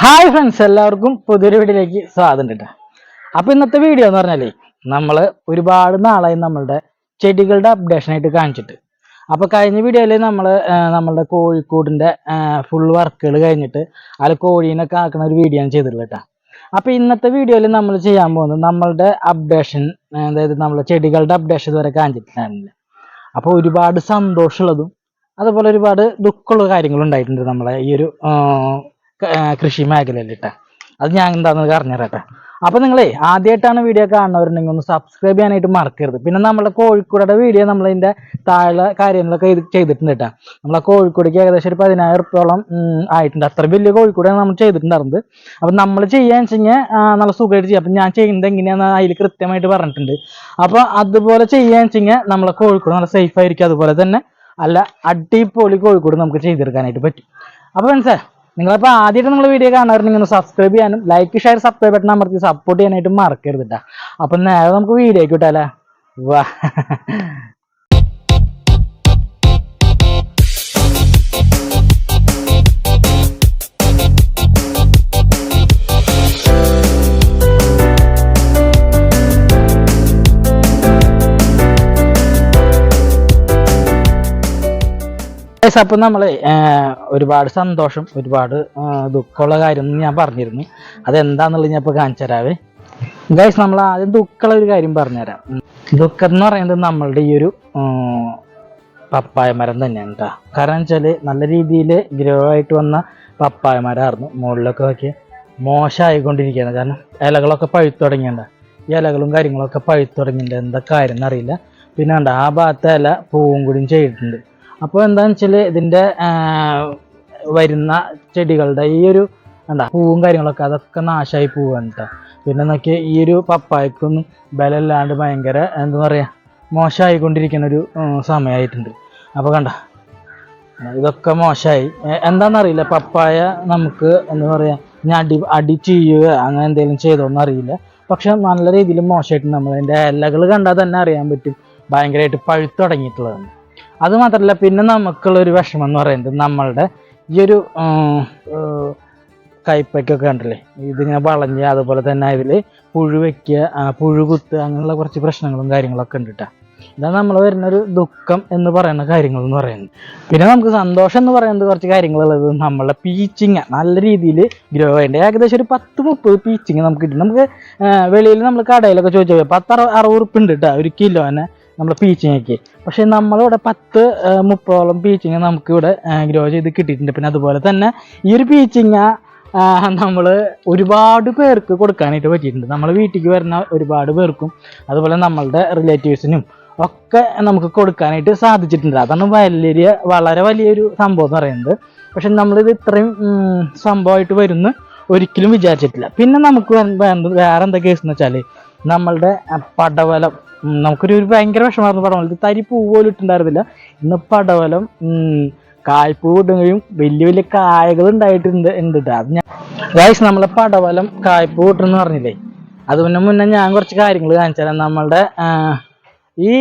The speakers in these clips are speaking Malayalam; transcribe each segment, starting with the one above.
ഹായ് ഫ്രണ്ട്സ് എല്ലാവർക്കും പുതിയൊരു വീഡിയോയിലേക്ക് സ്വാഗതം കേട്ടോ അപ്പൊ ഇന്നത്തെ വീഡിയോ എന്ന് പറഞ്ഞാലേ നമ്മൾ ഒരുപാട് നാളായി നമ്മളുടെ ചെടികളുടെ അപ്ഡേഷൻ ആയിട്ട് കാണിച്ചിട്ട്. അപ്പൊ കഴിഞ്ഞ വീഡിയോയിൽ നമ്മൾ നമ്മളുടെ കോഴിക്കോടിന്റെ ഫുൾ വർക്കുകൾ കഴിഞ്ഞിട്ട് അതിൽ കോഴീനൊക്കെ ആക്കുന്ന ഒരു വീഡിയോ ആണ് ചെയ്തിട്ടുള്ളത് കേട്ടോ അപ്പൊ ഇന്നത്തെ വീഡിയോയിൽ നമ്മൾ ചെയ്യാൻ പോകുന്നത് നമ്മളുടെ അപ്ഡേഷൻ അതായത് നമ്മളെ ചെടികളുടെ അപ്ഡേഷൻ ഇതുവരെ കാണിച്ചിട്ടുണ്ടായിരുന്നില്ല. അപ്പോൾ ഒരുപാട് സന്തോഷമുള്ളതും അതുപോലെ ഒരുപാട് ദുഃഖമുള്ള കാര്യങ്ങൾ ഉണ്ടായിട്ടുണ്ട് നമ്മളെ ഈ ഒരു കൃഷി മേഖലയിൽ അത് ഞാൻ എന്താണെന്ന് പറഞ്ഞുതരട്ടെ അപ്പൊ നിങ്ങളെ ആദ്യമായിട്ടാണ് വീഡിയോ കാണുന്നവരുണ്ടെങ്കിൽ ഒന്ന് സബ്സ്ക്രൈബ് ചെയ്യാനായിട്ട് മറക്കരുത്. പിന്നെ നമ്മളെ കോഴിക്കോടെ വീഡിയോ നമ്മളതിന്റെ താഴെ കാര്യങ്ങളൊക്കെ ഇത് ചെയ്തിട്ടുണ്ട് കേട്ടോ നമ്മളെ കോഴിക്കോടേക്ക് ഏകദേശം ഒരു പതിനായിരം റുപ്യോളം ആയിട്ടുണ്ട്. അത്ര വലിയ കോഴിക്കോടാണ് നമ്മൾ ചെയ്തിട്ടുണ്ടായിരുന്നത്. അപ്പൊ നമ്മൾ ചെയ്യാന്ന് വെച്ച് കഴിഞ്ഞാൽ നല്ല സുഖമായിട്ട് ചെയ്യാം. അപ്പൊ ഞാൻ ചെയ്യുന്നത് എങ്ങനെയാന്ന് അതിൽ കൃത്യമായിട്ട് പറഞ്ഞിട്ടുണ്ട്. അപ്പൊ അതുപോലെ ചെയ്യാന്ന് വെച്ച് കഴിഞ്ഞാൽ നമ്മളെ കോഴിക്കോട് നല്ല സേഫ് ആയിരിക്കും. അതുപോലെ തന്നെ അല്ല അടിപൊളി കോഴിക്കോട് നമുക്ക് ചെയ്തെടുക്കാനായിട്ട് പറ്റും. അപ്പൊ മനസ്സിലാ നിങ്ങളിപ്പോ ആദ്യമായിട്ട് നിങ്ങൾ വീഡിയോ കാണാറുണ്ടെങ്കിൽ ഒന്ന് സബ്സ്ക്രൈബ് ചെയ്യാനും ലൈക്ക് ഷെയർ സബ്സ്ക്രൈബ് ബട്ടൺ അമർത്തി സപ്പോർട്ട് ചെയ്യാനായിട്ട് മറക്കരുത് കേട്ടോ അപ്പൊ നേരെ നമുക്ക് വീഡിയോ കിട്ടാലേ വാ. Guys, അപ്പം നമ്മൾ ഒരുപാട് സന്തോഷം ഒരുപാട് ദുഃഖമുള്ള കാര്യം ഞാൻ പറഞ്ഞിരുന്നു. അതെന്താന്നുള്ളത് ഞാൻ ഇപ്പൊ കാണിച്ചു തരാവേ. ഗൈസ് നമ്മൾ ആദ്യം ദുഃഖമുള്ള ഒരു കാര്യം പറഞ്ഞുതരാം. ദുഃഖം എന്ന് പറയുന്നത് നമ്മളുടെ ഈ ഒരു പപ്പായ മരം തന്നെയാണ് കേട്ടോ കാരണം വെച്ചാൽ നല്ല രീതിയിൽ ഗ്രോ ആയിട്ട് വന്ന പപ്പായ മരമായിരുന്നു. മുകളിലൊക്കെ നോക്കി മോശമായിക്കൊണ്ടിരിക്കുകയാണ്. കാരണം ഇലകളൊക്കെ പഴുത്തു തുടങ്ങിയുണ്ട് ഈ ഇലകളും കാര്യങ്ങളൊക്കെ പഴുത്തു തുടങ്ങിയിട്ടുണ്ട്. എന്താ കാര്യം എന്നറിയില്ല. പിന്നെ ഉണ്ട് ആ ഭാഗത്തെ ഇല പൂവും കൂടിയും ചെയ്തിട്ടുണ്ട്. അപ്പോൾ എന്താണെന്ന് വെച്ചാൽ ഇതിന്റെ വരുന്ന ചെടികളുടെ ഈ ഒരു എന്താ പൂവും കാര്യങ്ങളൊക്കെ അതൊക്കെ നാശമായി പോവുകയാണ് കേട്ടോ പിന്നെ നോക്കി ഈ ഒരു പപ്പായക്കൊന്നും ബലമില്ലാണ്ട് ഭയങ്കര എന്താ പറയുക മോശമായിക്കൊണ്ടിരിക്കുന്ന ഒരു സമയമായിട്ടുണ്ട് അപ്പോൾ കണ്ട ഇതൊക്കെ മോശമായി എന്താണെന്നറിയില്ല പപ്പായ നമുക്ക് എന്താ പറയുക ഞാൻ അടി അടി ചെയ്യുക അങ്ങനെ എന്തെങ്കിലും ചെയ്തോന്നും അറിയില്ല. പക്ഷെ നല്ല രീതിയിൽ മോശമായിട്ട് നമ്മൾ അതിന്റെ ഇലകൾ കണ്ടാൽ തന്നെ അറിയാൻ പറ്റും. ഭയങ്കരമായിട്ട് പഴുത്തു തുടങ്ങിയിട്ടുള്ളതാണ് അത് മാത്രമല്ല പിന്നെ നമുക്കുള്ള ഒരു വിഷമം എന്ന് പറയുന്നത് നമ്മളുടെ ഈ ഒരു കയ്പയ്ക്കൊക്കെ ഉണ്ടല്ലേ ഇതിങ്ങനെ വളഞ്ഞ് അതുപോലെ തന്നെ ഇതിൽ പുഴു വയ്ക്കുക പുഴു കുത്തുക അങ്ങനെയുള്ള കുറച്ച് പ്രശ്നങ്ങളും കാര്യങ്ങളൊക്കെ ഉണ്ട് കേട്ടോ ഇതാണ് നമ്മൾ വരുന്നൊരു ദുഃഖം എന്ന് പറയുന്ന കാര്യങ്ങൾ എന്ന് പറയുന്നത്. പിന്നെ നമുക്ക് സന്തോഷം എന്ന് പറയുന്നത് കുറച്ച് കാര്യങ്ങളുള്ളത് നമ്മളെ പീച്ചിങ്. നല്ല രീതിയിൽ ഗ്രോ ചെയ്യേണ്ടത് ഏകദേശം ഒരു പത്ത് മുപ്പത് പീച്ചിങ് നമുക്ക് കിട്ടും. നമുക്ക് വെളിയിൽ നമ്മൾ കടയിലൊക്കെ ചോദിച്ചാൽ പത്ത് അറു അറുപത് ഉറുപ്പ് ഉണ്ട് കേട്ടോ ഒരു കിലോ തന്നെ പീച്ചിങ്ങയ്ക്ക് പക്ഷേ നമ്മളിവിടെ പത്ത് മുപ്പതോളം പീച്ചിങ് നമുക്ക് ഇവിടെ ഗ്രോ ചെയ്ത് കിട്ടിയിട്ടുണ്ട്. പിന്നെ അതുപോലെ തന്നെ ഈ ഒരു പീച്ചിങ്ങ നമ്മൾ ഒരുപാട് പേർക്ക് കൊടുക്കാനായിട്ട് പറ്റിയിട്ടുണ്ട്. നമ്മൾ വീട്ടിലേക്ക് വരുന്ന ഒരുപാട് പേർക്കും അതുപോലെ നമ്മളുടെ റിലേറ്റീവ്സിനും ഒക്കെ നമുക്ക് കൊടുക്കാനായിട്ട് സാധിച്ചിട്ടുണ്ട്. അതാണ് വലിയ വളരെ വലിയൊരു സംഭവം എന്ന് പറയുന്നത്. പക്ഷെ നമ്മളിത് ഇത്രയും സംഭവമായിട്ട് വരുന്നു ഒരിക്കലും വിചാരിച്ചിട്ടില്ല. പിന്നെ നമുക്ക് വേറെ എന്താ കേസ് എന്ന് വെച്ചാൽ നമ്മളുടെ പടവലം. നമുക്കൊരു ഒരു ഭയങ്കര വിഷമായിരുന്നു ഇത് തരി പൂ പോലും ഇട്ടുണ്ടായിരുന്നില്ല ഇന്ന് പടവലം കായ്പൂ കിട്ടുകയും വലിയ വലിയ കായകൾ ഉണ്ടായിട്ടുണ്ട് ഉണ്ട് അത് ഞാൻ ഗൈസ് നമ്മളെ പടവലം കായ്പൂ കിട്ടുമെന്ന് പറഞ്ഞില്ലേ? അത് പിന്നെ മുന്നേ ഞാൻ കുറച്ച് കാര്യങ്ങൾ കാണിച്ചു തരാം. നമ്മളുടെ ഈ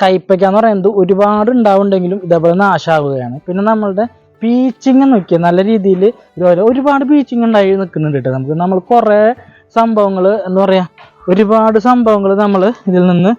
കയ്പ്പയ്ക്ക എന്ന് പറയുന്നത് ഒരുപാട് ഉണ്ടാവുണ്ടെങ്കിലും ഇതേപോലെ നാശാവുകയാണ്. പിന്നെ നമ്മളുടെ പീച്ചിങ് നോക്കിയാൽ നല്ല രീതിയിൽ ഇതുപോലെ ഒരുപാട് പീച്ചിങ് ഉണ്ടായി നിൽക്കുന്നുണ്ട് കേട്ടോ നമുക്ക് നമ്മൾ കുറേ സംഭവങ്ങൾ എന്താ പറയുക ഒരുപാട് സംഭവങ്ങൾ നമ്മൾ ഇതിൽ നിന്ന്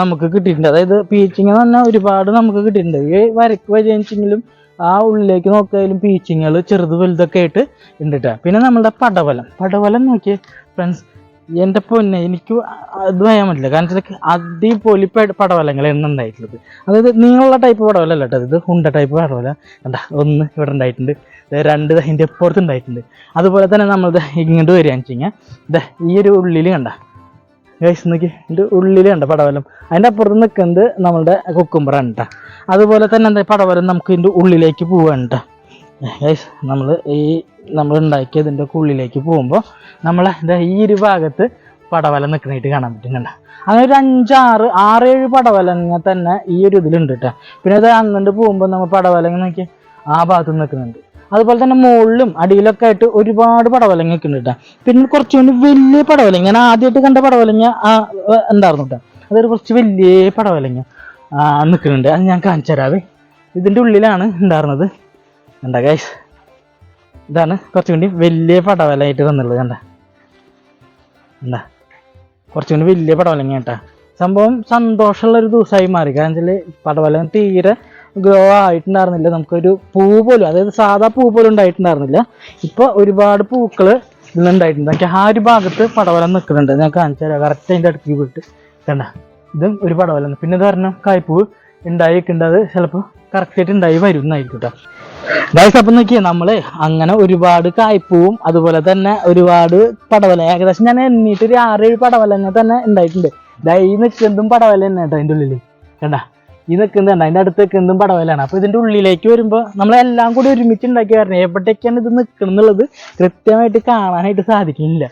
നമുക്ക് കിട്ടിയിട്ടുണ്ട്. അതായത് പീച്ചിങ് എന്ന് പറഞ്ഞാൽ ഒരുപാട് നമുക്ക് കിട്ടിയിട്ടുണ്ട്. ഈ വരക്ക് വരികയെങ്കിലും ആ ഉള്ളിലേക്ക് നോക്കിയാലും പീച്ചിങ്ങുകൾ ചെറുത് വലുതൊക്കെ ആയിട്ട് ഉണ്ട് പിന്നെ നമ്മളുടെ പടവലം. പടവലം നോക്കിയേ ഫ്രണ്ട്സ് എന്റെ പൊന്നെ എനിക്ക് അത് പറയാൻ പറ്റില്ല. കാരണം വെച്ചാൽ അടിപൊളി പടവലങ്ങൾ പടവലങ്ങളാണ് ഉണ്ടായിട്ടുള്ളത്. അതായത് നീളമുള്ള ടൈപ്പ് പടവലല്ല കേട്ടോ ഇത്. ഹുണ്ട ടൈപ്പ് പടവല. കണ്ട ഒന്ന് ഇവിടെ ഉണ്ടായിട്ടുണ്ട്. രണ്ട് അതിന്റെ അപ്പുറത്ത് ഉണ്ടായിട്ടുണ്ട്. അതുപോലെ തന്നെ നമ്മൾ ഇങ്ങോട്ട് വരികയാണെന്ന് വെച്ച് കഴിഞ്ഞാൽ ഈ ഒരു ഉള്ളിൽ കണ്ട. ഗൈസ് നോക്കി എന്റെ ഉള്ളിൽ കണ്ട പടവലം. അതിന്റെ അപ്പുറത്ത് നിൽക്കുന്നത് നമ്മളുടെ കുക്കുമ്പറാണ് കേട്ടോ അതുപോലെ തന്നെ എന്താ പടവലം നമുക്ക് ഇതിന്റെ ഉള്ളിലേക്ക് പോവാണ് കേട്ടോ നമ്മൾ ഈ നമ്മൾ ഉണ്ടാക്കിയതിന്റെ ഉള്ളിലേക്ക് പോകുമ്പോൾ നമ്മൾ ദേ ഈ ഒരു ഭാഗത്ത് പടവല നിൽക്കണായിട്ട് കാണാൻ പറ്റും കണ്ട അങ്ങനെ ഒരു അഞ്ചാറ് ആറേഴ് പടവലങ്ങ തന്നെ ഈ ഒരു ഇതിലുണ്ട് കേട്ടോ പിന്നെ അത് അങ്ങോട്ട് പോകുമ്പോൾ നമ്മൾ പടവലങ്ങ നോക്കി ആ ഭാഗത്ത് നിൽക്കുന്നുണ്ട് അതുപോലെ തന്നെ മുകളിലും അടിയിലൊക്കെ ആയിട്ട് ഒരുപാട് പടവലങ്ങ നിൽക്കുന്നുണ്ട് കേട്ടോ പിന്നെ കുറച്ചുകൊണ്ട് വലിയ പടവലങ്ങ ഞാൻ ആദ്യമായിട്ട് കണ്ട പടവലങ്ങ ഉണ്ടായിരുന്നു കേട്ടോ അതൊരു കുറച്ച് വലിയ പടവലങ്ങ നിൽക്കുന്നുണ്ട് അത് ഞാൻ കാണിച്ചു തരാവേ ഇതിന്റെ ഉള്ളിലാണ് ഉണ്ടായിരുന്നത്. എന്താ ഗൈസ് ഇതാണ് കുറച്ചും കൂടി വലിയ പടവലായിട്ട് വന്നുള്ളത് കണ്ട? എന്താ കുറച്ചും കൂടി വലിയ പടവല കേട്ടാ. സംഭവം സന്തോഷമുള്ള ഒരു ദിവസമായി മാറി. കാരണം വെച്ചാൽ പടവല തീരെ ഗ്രോ ആയിട്ടുണ്ടായിരുന്നില്ല. നമുക്കൊരു പൂ പോലും അതായത് സാധാ പൂ പോലും ഉണ്ടായിട്ടുണ്ടായിരുന്നില്ല. ഇപ്പൊ ഒരുപാട് പൂക്കൾ ഇതിലുണ്ടായിട്ടുണ്ട് എനിക്ക് ആ ഒരു ഭാഗത്ത് പടവലം നിൽക്കുന്നുണ്ട്. ഞാൻ കാണിച്ചു തരാം. കറക്റ്റ് അതിന്റെ അടുത്ത് പോയിട്ട് കണ്ട? ഇതും ഒരു പടവലാണ് പിന്നെ ഇത് പറഞ്ഞ കായ്പൂവ് ഉണ്ടായിട്ടുണ്ട്. അത് ചിലപ്പോൾ കറക്റ്റായിട്ട് ഉണ്ടായി വരും എന്നായിരിക്കും കേട്ടോ. ഗൈസ് അപ്പം നോക്കിയേ നമ്മൾ അങ്ങനെ ഒരുപാട് കായ്പൂവും അതുപോലെ തന്നെ ഒരുപാട് പടവല ഏകദേശം ഞാൻ എണ്ണീട്ട് ഒരു ആറേഴ് പടവലങ്ങ തന്നെ ഉണ്ടായിട്ടുണ്ട്. ഈ നിൽക്കുന്നതും പടവല തന്നെ കേട്ടോ അതിന്റെ ഉള്ളിൽ കണ്ട? ഈ നിൽക്കുന്നത് കണ്ട? അതിന്റെ അടുത്ത് നിൽക്കുന്നതും പടവലാണ് അപ്പോൾ ഇതിന്റെ ഉള്ളിലേക്ക് വരുമ്പോൾ നമ്മളെല്ലാം കൂടി ഒരുമിച്ച് ഉണ്ടാക്കി വരണം. എവിടേക്കാണ് ഇത് നിൽക്കണം എന്നുള്ളത് കൃത്യമായിട്ട് കാണാനായിട്ട് സാധിക്കുന്നില്ല.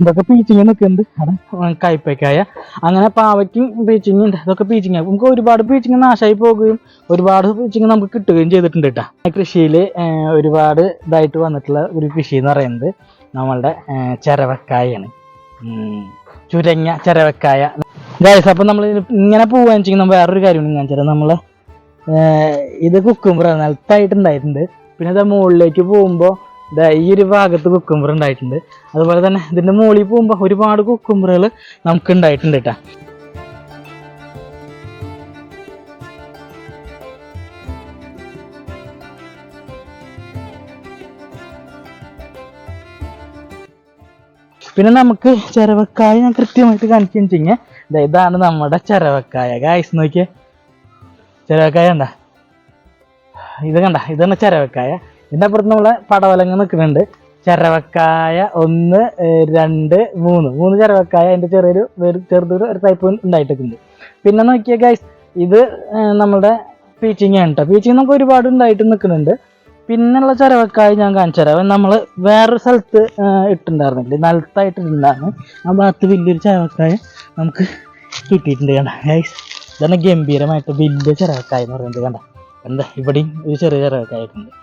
ഇതൊക്കെ പീച്ചിങ് നിൽക്കുന്നുണ്ട് അവിടെ കയ്പക്കായ അങ്ങനെ പാവയ്ക്കും പീച്ചിങ് ഉണ്ട്. അതൊക്കെ പീച്ചിങ് നമുക്ക് ഒരുപാട് പീച്ചിങ് നാശമായി പോകുകയും ഒരുപാട് പീച്ചിങ് നമുക്ക് കിട്ടുകയും ചെയ്തിട്ടുണ്ട് കേട്ടോ. കൃഷിയിൽ ഒരുപാട് ഇതായിട്ട് വന്നിട്ടുള്ള ഒരു കൃഷി എന്ന് പറയുന്നത് നമ്മളുടെ ചെരവക്കായാണ്. ചുരങ്ങ ചെരവക്കായ. ഗൈസ് അപ്പം നമ്മൾ ഇങ്ങനെ പോവുകയാണെന്ന് നമ്മൾ വേറൊരു കാര്യം ഞാൻ വെച്ചാൽ നമ്മൾ ഇത് കുക്കുമ്പോൾ നിലത്തായിട്ടുണ്ടായിട്ടുണ്ട് പിന്നെ അത് മുകളിലേക്ക് പോകുമ്പോൾ ഈ ഒരു ഭാഗത്ത് കുക്കുമ്പർ ഉണ്ടായിട്ടുണ്ട്. അതുപോലെ തന്നെ ഇതിന്റെ മുകളിൽ പോകുമ്പോൾ ഒരുപാട് കുക്കുമ്പറുകൾ നമുക്ക് ഉണ്ടായിട്ടുണ്ട് കേട്ടാ പിന്നെ നമുക്ക് ചെരവക്കായ ഞാൻ കൃത്യമായിട്ട് കാണിച്ചു വെച്ചിങ്ങനെ ദാ ഇതാണ് നമ്മുടെ ചെരവക്കായ. ഗായ്സ് നോക്കിയേ. ചെരവക്കായ കണ്ട? ഇത് കണ്ട? ഇതാണ് ചെരവക്കായ. ഇതിന്റെ അപ്പുറത്ത് നമ്മളെ പടവലങ്ങ നിൽക്കുന്നുണ്ട്. ചെരവക്കായ ഒന്ന് രണ്ട് മൂന്ന്. മൂന്ന് ചരവക്കായ അതിന്റെ ചെറിയൊരു ചെറുതൊരു ഒരു ടൈപ്പ് ഉണ്ടായിട്ടുണ്ട് പിന്നെ നോക്കിയ ഗൈസ് ഇത് നമ്മുടെ പീച്ചിങ് ആണ് കേട്ടോ പീച്ചിങ് നമുക്ക് ഒരുപാട് ഉണ്ടായിട്ട് നിൽക്കുന്നുണ്ട്. പിന്നെയുള്ള ചരവക്കായ ഞാൻ കാണിച്ചു തരാം. നമ്മൾ വേറൊരു സ്ഥലത്ത് ഏർ ഇട്ടിട്ടുണ്ടായിരുന്നില്ല. നിലത്തായിട്ട് ഇട്ടിട്ടുണ്ടായിരുന്നു. ആ ഭാഗത്ത് വലിയൊരു ചരവക്കായ നമുക്ക് കിട്ടിയിട്ടുണ്ട് കണ്ട. ഗൈസ് ഇതാണ് ഗംഭീരമായിട്ട് വലിയ ചരവക്കായ എന്ന് പറയുന്നത് കണ്ട. എന്താ ഇവിടെയും ഒരു ചെറിയ ചെരവക്കായ ഉണ്ട്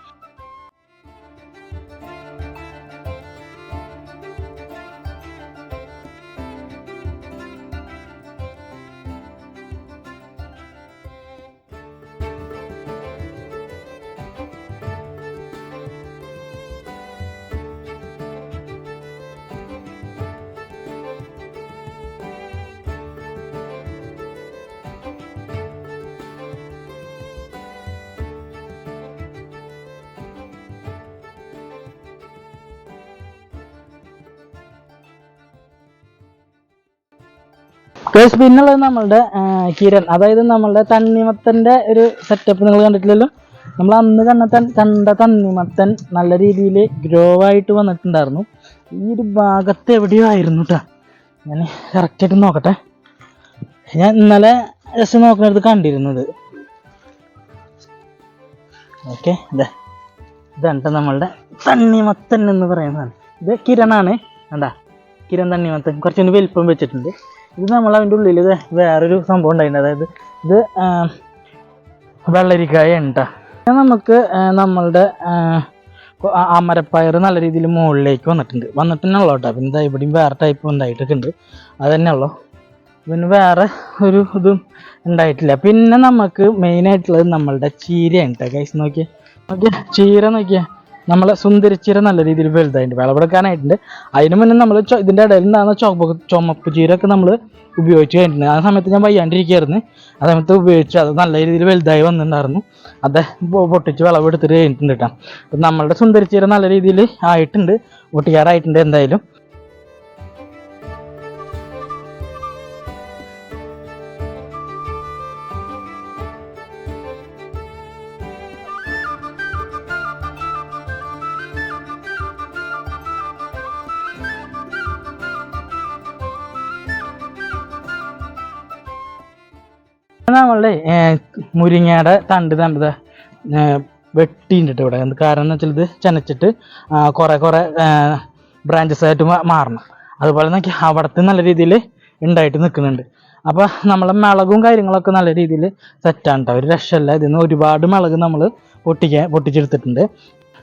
കേസ് പിന്നുള്ളത് നമ്മളുടെ കിരൺ അതായത് നമ്മളുടെ തണ്ണിമത്തന്റെ ഒരു സെറ്റപ്പ് നിങ്ങൾ കണ്ടിട്ടില്ലല്ലോ? നമ്മൾ അന്ന് കണ്ട കണ്ട തണ്ണിമത്തൻ നല്ല രീതിയിൽ ഗ്രോ ആയിട്ട് വന്നിട്ടുണ്ടായിരുന്നു. ഈ ഒരു ഭാഗത്ത് എവിടെയോ ആയിരുന്നു കേട്ടോ ഞാൻ കറക്റ്റായിട്ട് നോക്കട്ടെ. ഞാൻ ഇന്നലെ ജസ്റ്റ് നോക്കുന്നിടത്ത് കണ്ടിരുന്നത്. ഓക്കെ ഇതേ ഇതാണ് നമ്മളുടെ തണ്ണിമത്തൻ എന്ന് പറയുന്നതാണ്. ഇത് കിരണാണ്. കണ്ടാ? കിരൺ തണ്ണിമത്തൻ. കുറച്ചൊന്ന് വലിപ്പം വെച്ചിട്ടുണ്ട്. ഇത് നമ്മൾ അതിന്റെ ഉള്ളിൽ ഇത് വേറൊരു സംഭവം ഉണ്ടായിരുന്നു അതായത് ഇത് വെള്ളരിക്കായ ഉണ്ട നമുക്ക് നമ്മളുടെ അമരപ്പയർ നല്ല രീതിയിൽ മുകളിലേക്ക് വന്നിട്ടുണ്ട്. വന്നിട്ട് തന്നെ ഉള്ളൂ കേട്ടോ. പിന്നെ ഇവിടെയും വേറെ ടൈപ്പ് ഉണ്ടായിട്ടൊക്കെ ഉണ്ട് അത് തന്നെ ഉള്ളു. പിന്നെ വേറെ ഒരു ഇതും ഉണ്ടായിട്ടില്ല. പിന്നെ നമുക്ക് മെയിനായിട്ടുള്ളത് നമ്മളുടെ ചീരയാണ് കേട്ടോ കൈസ് നോക്കിയാൽ നോക്കിയാൽ ചീര നോക്കിയേ. നമ്മളെ സുന്ദരിച്ചീര നല്ല രീതിയിൽ വലുതായിട്ടുണ്ട് വിളവെടുക്കാനായിട്ടുണ്ട്. അതിന് മുന്നേ നമ്മൾ ഇതിന്റെ ഇടയിൽ നിന്നാണ് ചുവപ്പ് ചുമപ്പ് ചീരൊക്കെ നമ്മൾ ഉപയോഗിച്ച് കഴിഞ്ഞിട്ടുണ്ട് ആ സമയത്ത് ഞാൻ വയ്യാണ്ടിരിക്കുകയായിരുന്നു. ആ സമയത്ത് ഉപയോഗിച്ച് അത് നല്ല രീതിയിൽ വലുതായി വന്നിട്ടുണ്ടായിരുന്നു. അത് പൊട്ടിച്ച് വിളവെടുത്തിട്ട് കഴിഞ്ഞിട്ടുണ്ട് കേട്ടോ. നമ്മളുടെ സുന്ദരിച്ചീര നല്ല രീതിയിൽ ആയിട്ടുണ്ട്. പൊട്ടിക്കാറായിട്ടുണ്ട് എന്തായാലും. നമ്മളുടെ മുരിങ്ങയുടെ തണ്ട് നമ്മുടെ വെട്ടിയിട്ടുണ്ട് ഇവിടെ. കാരണം എന്ന് വെച്ചാൽ ഇത് ചെനച്ചിട്ട് കുറേ കുറേ ബ്രാഞ്ചസ് ആയിട്ട് മാറണം. അതുപോലെ തന്നെ അവിടത്തെ നല്ല രീതിയിൽ ഉണ്ടായിട്ട് നിൽക്കുന്നുണ്ട്. അപ്പോൾ നമ്മളെ മിളകും കാര്യങ്ങളൊക്കെ നല്ല രീതിയിൽ സെറ്റാണ് ഒരു രക്ഷമല്ല ഇതിൽ നിന്ന് ഒരുപാട് മിളക് നമ്മൾ പൊട്ടിക്കാൻ പൊട്ടിച്ചെടുത്തിട്ടുണ്ട്.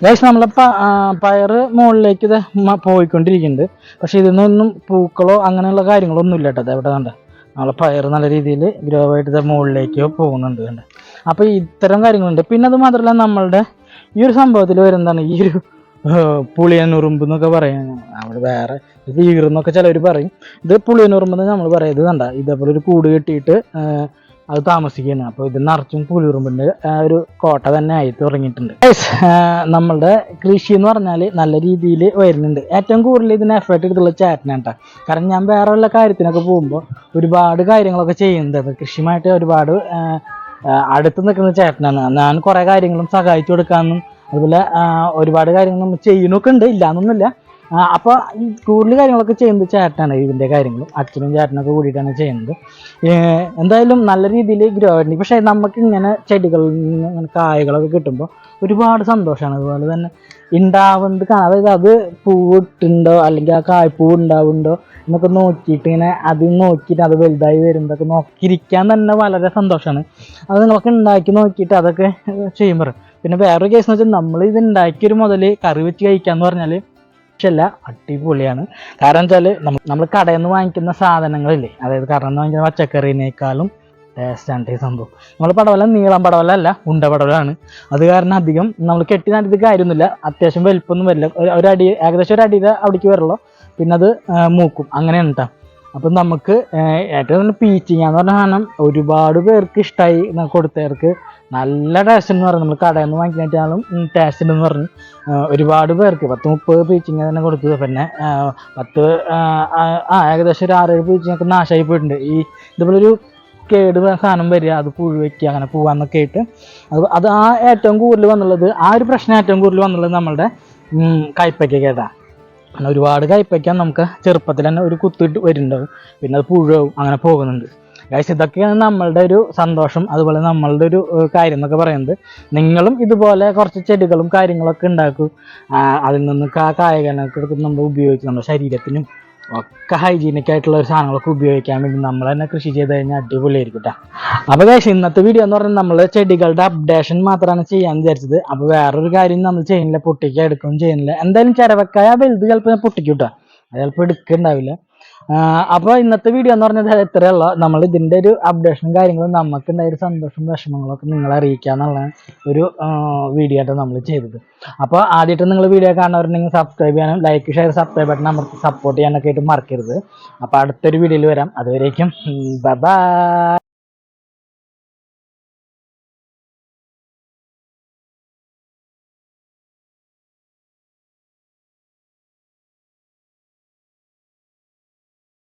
ഗൈസ് നമ്മളെ പ- പയറ് മുകളിലേക്ക് ഇത് പോയിക്കൊണ്ടിരിക്കുന്നുണ്ട്. പക്ഷെ നിന്നൊന്നും പൂക്കളോ അങ്ങനെയുള്ള കാര്യങ്ങളോ ഒന്നും ഇല്ല കേട്ടോ എവിടെ കണ്ട? നമ്മളെ പയർ നല്ല രീതിയിൽ ഗ്രോ ആയിട്ട് മുകളിലേക്ക് പോകുന്നുണ്ട് കണ്ട്? അപ്പോൾ ഇത്തരം കാര്യങ്ങളുണ്ട്. പിന്നെ അത് മാത്രമല്ല നമ്മളുടെ ഈ ഒരു സംഭവത്തിൽ വരുന്നതാണ് ഈ ഒരു പുളിയനുറുമ്പ് എന്നൊക്കെ പറയാം. നമ്മൾ വേറെ ഇത് ഈറെന്നൊക്കെ ചിലവർ പറയും. ഇത് പുളിയനുറുമ്പ് എന്ന് നമ്മൾ പറയുന്നത് കണ്ട? ഇതേപോലെ ഒരു കൂട് കെട്ടിയിട്ട് അത് താമസിക്കുന്ന അപ്പോൾ ഇത് നിറച്ചും പുലിയുറുമ്പിന്റെ ഒരു കോട്ട തന്നെ ആയി തുടങ്ങിയിട്ടുണ്ട്. നമ്മളുടെ കൃഷി എന്ന് പറഞ്ഞാൽ നല്ല രീതിയിൽ വരുന്നുണ്ട്. ഏറ്റവും കൂടുതൽ ഇതിന് എഫേർട്ട് എടുത്തുള്ള ചേട്ടനാണ് കാരണം ഞാൻ വേറെ ഉള്ള കാര്യത്തിനൊക്കെ പോകുമ്പോൾ ഒരുപാട് കാര്യങ്ങളൊക്കെ ചെയ്യുന്നുണ്ട്. കൃഷിയുമായിട്ട് ഒരുപാട് അടുത്ത് നിൽക്കുന്ന ചേട്ടനാണ്. ഞാൻ കുറേ കാര്യങ്ങളും സഹായിച്ചു കൊടുക്കാമെന്നും അതുപോലെ ഒരുപാട് കാര്യങ്ങൾ നമ്മൾ ചെയ്യണമൊക്കെ ഉണ്ട്. ഇല്ലാന്നൊന്നുമില്ല. അപ്പോൾ ഈ കൂടുതൽ കാര്യങ്ങളൊക്കെ ചെയ്യുന്നത് ചേട്ടനാണ് ഇതിന്റെ കാര്യങ്ങളും. അച്ഛനും ചേട്ടനൊക്കെ കൂടിയിട്ടാണ് ചെയ്യുന്നത്. എന്തായാലും നല്ല രീതിയിൽ ഗ്രോ ആയിട്ടുണ്ട്. പക്ഷേ നമുക്ക് ഇങ്ങനെ ചെടികളിൽ നിന്ന് ഇങ്ങനെ കായകളൊക്കെ കിട്ടുമ്പോൾ ഒരുപാട് സന്തോഷമാണ് അതുപോലെ തന്നെ ഉണ്ടാവുന്നത് കാണാം. അതായത് അത് പൂവിട്ടുണ്ടോ അല്ലെങ്കിൽ ആ കായ്പൂ ഉണ്ടാവുന്നുണ്ടോ എന്നൊക്കെ നോക്കിയിട്ട് ഇങ്ങനെ അത് നോക്കിയിട്ട് അത് വലുതായി വരുന്നതൊക്കെ നോക്കിയിരിക്കാൻ തന്നെ വളരെ സന്തോഷമാണ് അത് നിങ്ങളൊക്കെ ഉണ്ടാക്കി നോക്കിയിട്ട് അതൊക്കെ ചെയ്യുമ്പോൾ പിന്നെ വേറൊരു കേസ് എന്ന് വെച്ചാൽ നമ്മൾ ഇത് ഉണ്ടാക്കിയൊരു മുതൽ കറി വെച്ച് കഴിക്കാന്ന് പറഞ്ഞാൽ പക്ഷല്ല അടിപൊളിയാണ്. കാരണം വെച്ചാൽ നമ്മൾ കടയിൽ നിന്ന് വാങ്ങിക്കുന്ന സാധനങ്ങളില്ലേ അതായത് കടയിൽ നിന്ന് വാങ്ങിക്കുന്ന പച്ചക്കറിനേക്കാളും ടേസ്റ്റാണ് ഈ സംഭവം. നമ്മൾ പടവല നീളം പടവല അല്ല ഉണ്ട പടവലാണ്. അത് കാരണം അധികം നമ്മൾ കെട്ടി നട്ടിട്ട് കാര്യമൊന്നുമില്ല. അത്യാവശ്യം വലുപ്പൊന്നും വരില്ല. ഒരു- അടി ഏകദേശം ഒരു അടിയുടെ അവിടേക്ക് വരുള്ളൂ പിന്നെ അത് മൂക്കും. അങ്ങനെയാണ് കേട്ടോ അപ്പം നമുക്ക് ഏറ്റവും നല്ല പീച്ചിങ് എന്ന് പറഞ്ഞ സാധനം ഒരുപാട് പേർക്ക് ഇഷ്ടമായി കൊടുത്തവർക്ക് നല്ല ടേസ്റ്റ് എന്ന് പറഞ്ഞു. നമ്മൾ കടയിൽ നിന്ന് വാങ്ങിക്കുന്നതിനേക്കാളും ടേസ്റ്റ് എന്ന് പറഞ്ഞു. ഒരുപാട് പേർക്ക് പത്ത് മുപ്പത് പീച്ചിങ് തന്നെ കൊടുത്തത് പിന്നെ പത്ത് ആ, ഏകദേശം ഒരു ആറേഴ് പീച്ചിങ്ങൊക്കെ നാശമായി പോയിട്ടുണ്ട്. ഈ ഇതുപോലെ ഒരു കേട് സാധനം വരിക അത് പുഴു വയ്ക്കുക അങ്ങനെ പോവാന്നൊക്കെ ആയിട്ട്. അത് അത് ആ ഏറ്റവും കൂടുതൽ വന്നുള്ളത് ആ ഒരു പ്രശ്നം ഏറ്റവും കൂടുതൽ വന്നുള്ളത് നമ്മളുടെ കയ്പയ്ക്കൊക്കെയാണ് അങ്ങനെ ഒരുപാട് കയ്പ്പയ്ക്കാൻ നമുക്ക് ചെറുപ്പത്തിൽ തന്നെ ഒരു കുത്തിട്ട് വരുന്നുണ്ടാവും. പിന്നെ അത് പുഴുവും അങ്ങനെ പോകുന്നുണ്ട്. ഗൈസ് ഇതൊക്കെയാണ് നമ്മളുടെ ഒരു സന്തോഷം. അതുപോലെ നമ്മളുടെ ഒരു കാര്യം എന്നൊക്കെ പറയുന്നത്. നിങ്ങളും ഇതുപോലെ കുറച്ച് ചെടികളും കാര്യങ്ങളൊക്കെ ഉണ്ടാക്കും. അതിൽ നിന്ന് കായകനൊക്കെ നമ്മൾ നമ്മുടെ ശരീരത്തിനും ഒക്കെ ഹൈജീനിക് ആയിട്ടുള്ള ഒരു സാധനങ്ങളൊക്കെ ഉപയോഗിക്കാൻ വേണ്ടി നമ്മൾ തന്നെ കൃഷി ചെയ്ത് കഴിഞ്ഞാൽ അടിപൊളിയായിരിക്കും കേട്ടോ അപ്പോൾ ഗൈസ് ഇന്നത്തെ വീഡിയോ എന്ന് പറഞ്ഞാൽ നമ്മൾ ചെടികളുടെ അപ്ഡേഷൻ മാത്രമാണ് ചെയ്യാൻ വിചാരിച്ചത്. അപ്പോൾ വേറൊരു കാര്യം നമ്മൾ ചെയ്യുന്നില്ല പൊട്ടിക്കുക എടുക്കുകയും ചെയ്യുന്നില്ല. എന്തായാലും ചിരവക്കായ വലുത് ചിലപ്പോൾ ഞാൻ പൊട്ടിക്കും കേട്ടോ ചിലപ്പോൾ എടുക്കുന്നുണ്ടാവില്ല അപ്പോൾ ഇന്നത്തെ വീഡിയോ എന്ന് പറഞ്ഞത് ഇത്രയുള്ള നമ്മൾ ഇതിന്റെ ഒരു അപ്ഡേഷനും കാര്യങ്ങളും നമുക്കുണ്ടായ ഒരു സന്തോഷവും വിഷമങ്ങളൊക്കെ നിങ്ങളെ അറിയിക്കുക എന്നുള്ള ഒരു വീഡിയോ ആയിട്ട് നമ്മൾ ചെയ്തത്. അപ്പോൾ ആദ്യമായിട്ട് നിങ്ങൾ വീഡിയോ കാണുന്നവരുണ്ടെങ്കിൽ സബ്സ്ക്രൈബ് ചെയ്യാനും ലൈക്ക് ഷെയർ സബ്സ്ക്രൈബ് ബട്ടൺ നമുക്ക് സപ്പോർട്ട് ചെയ്യാനൊക്കെ ആയിട്ട് മറക്കരുത്. അപ്പോൾ അടുത്തൊരു വീഡിയോയിൽ വരാം. അതുവരേക്കും ബൈ